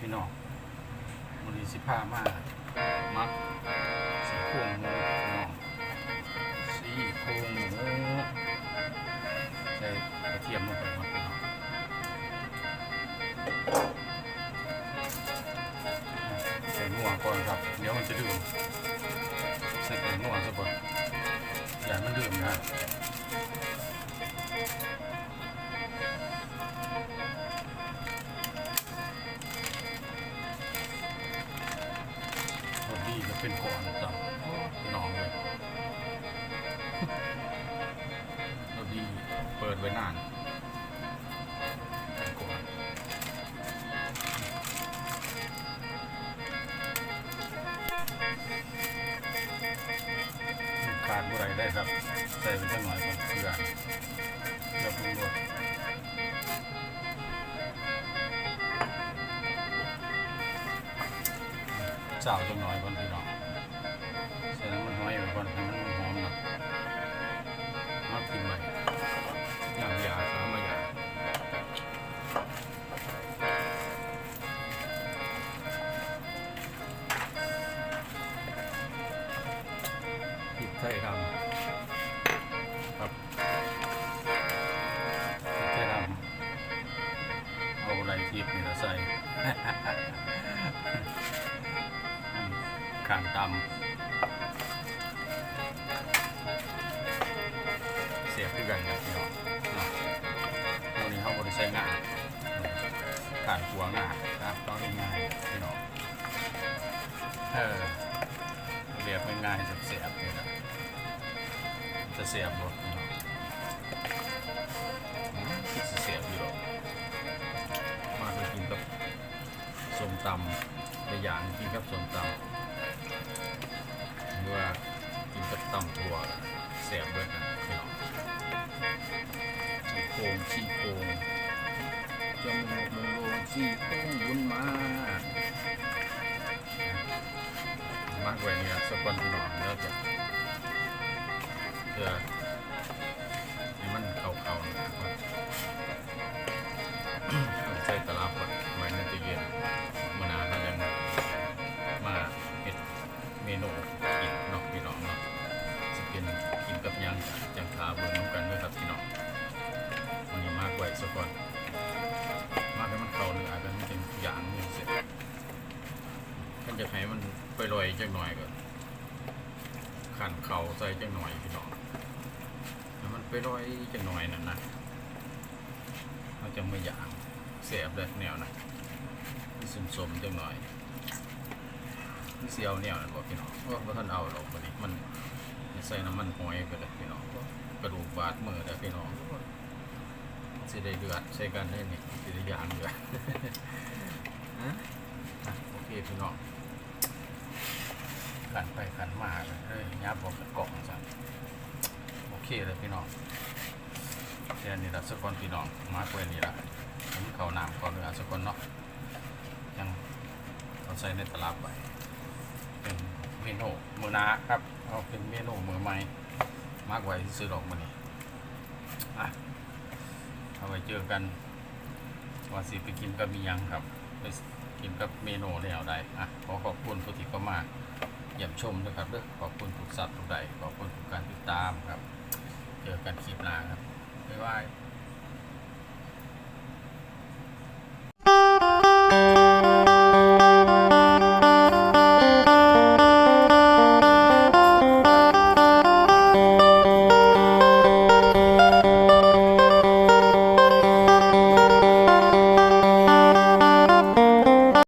พี่น้องวันนี้สิพามามักสีโครงหมูพี่น้องสีโครงหมูใส่กระเทียมลงไปครับพี่น้องใส่นัวก่อนครับ เดี๋ยวมันจะดื่มใส่แกงนัวซะก่อนอย่ามันดื่มนะ เป็นก่อนจับน้องเลยเรถดีเปิดไว้นานเป็นก่อนขาดอะไรได้ครับ ใส่ไปจังหน่อยก่อนเพื่อนแล้วปรุงรส เจ้าจังหน่อยก่อนพี่น้องใส่น้ำมันหอยไว้ก่อนให้มันหอมน่อยมากินใหม่อย่างยาสามอย่างพริกไทยดำครับพริกไทยดำเอาอะไรทิพย์นี่ละใส่ ข้างตำเสียบขึ้นกันครับพี่น้องตัวนี้เขาบริใช้งาการหัวงาครับต้องง่ายพี่น้องเออเรียบง่ายๆเสียบๆนี่นะจะเสียบรถเนาะอืมคิดสิเสียบอยู่หรอกมาไปกินกับส้มตำในอย่างกินกับส้มตำ ว่ากินกับตำถั่วเสียบเบิดนะพี่น้องชี้โครงชี้โครงจมูกมึงโลงชี้โครงบุญมามากกว่านี้สักวันนอนแล้วจะเพื่อให้มันเข่าๆนะครับใส่ตลับไว้ในตู้เย็นมื่อหนาเขายังมาเห็ดเมนู เป็นกินกับยังจังขาเบิ่งน้ำกันด้วยครับพี่น้องวันนี้มากกว่าสักวันมากให้มันเข้าเนื้อกันมันเป็นอย่างนี้เสร็จท่านจะให้มันไปลอยจังหน่อยก็ขันเข่าใส่จังหน่อยพี่น้องให้มันไปลอยจังหน่อยนั่นนะมันจะไม่อยากเสียบเลยแนวนะมีสมสมๆจังหน่อยมีเสียวแนวนั่นบอกพี่น้องว่าท่านเอาหรอกวันนี้มัน ใส่น้ำมันหอยไปเลยพี่น้องกระดูกบาดมือเลยพี่น้องสิได้เดือดใส่กันได้นี่สิได้ยางเดือดโอเคพี่น้องขันไปขันมาเลยเอ้ยยับบอกกับกล่องจ้ะโอเคเลยพี่น้องแค่นี้ละสักคนพี่น้องมาเกวยนี่ละผมเขาน้ำก่อนเลยสักคนเนาะยังเขาใส่ในตลับไป นูมือหนาครับเอาเป็นเมนูมือใหม่มากไว้ที่ซื้อดอกมันนี่อะเอาไว้เจอกันว่าสิไปกินกับมียังครับไปกินกับเมนูแนวใดอะขอขอบคุณผู้ที่เข้ามาเยี่ยมชมด้วยครับเด้อขอบคุณทุกสัตว์ทุกใดขอบคุณทุกการติดตามครับ เจอกันคลิปหน้าครับบ๊ายบาย